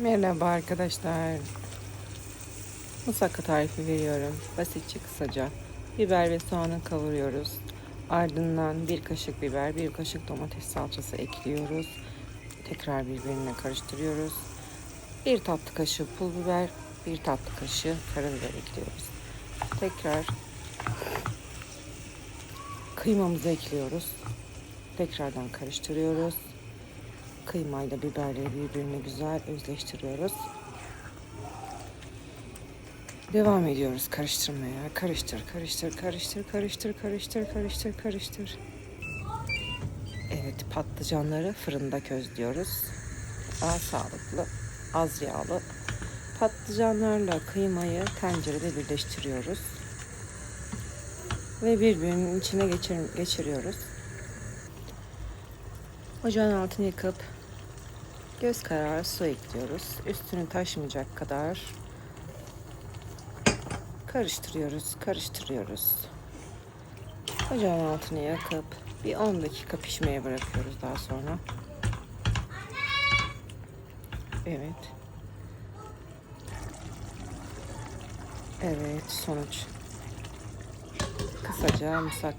Merhaba arkadaşlar. Musakka tarifi veriyorum. Basitçe kısaca. Biber ve soğanı kavuruyoruz. Ardından bir kaşık biber, bir kaşık domates salçası ekliyoruz. Tekrar birbirine karıştırıyoruz. Bir tatlı kaşığı pul biber, bir tatlı kaşığı karabiber ekliyoruz. Tekrar kıymamızı ekliyoruz. Tekrardan karıştırıyoruz. Kıymayla biberleri birbirine güzel özleştiriyoruz. Devam ediyoruz karıştırmaya. Karıştır, karıştır, karıştır, karıştır, karıştır, karıştır, karıştır. Evet, patlıcanları fırında közlüyoruz. Daha sağlıklı, az yağlı. Patlıcanlarla kıymayı tencerede birleştiriyoruz. Ve birbirinin içine geçir, geçiriyoruz. Ocağın altını yıkıp göz kararı su ekliyoruz. Üstünü taşmayacak kadar karıştırıyoruz, karıştırıyoruz. Ocağın altını yakıp bir 10 dakika pişmeye bırakıyoruz daha sonra. Evet. Evet, sonuç. Kısaca musakka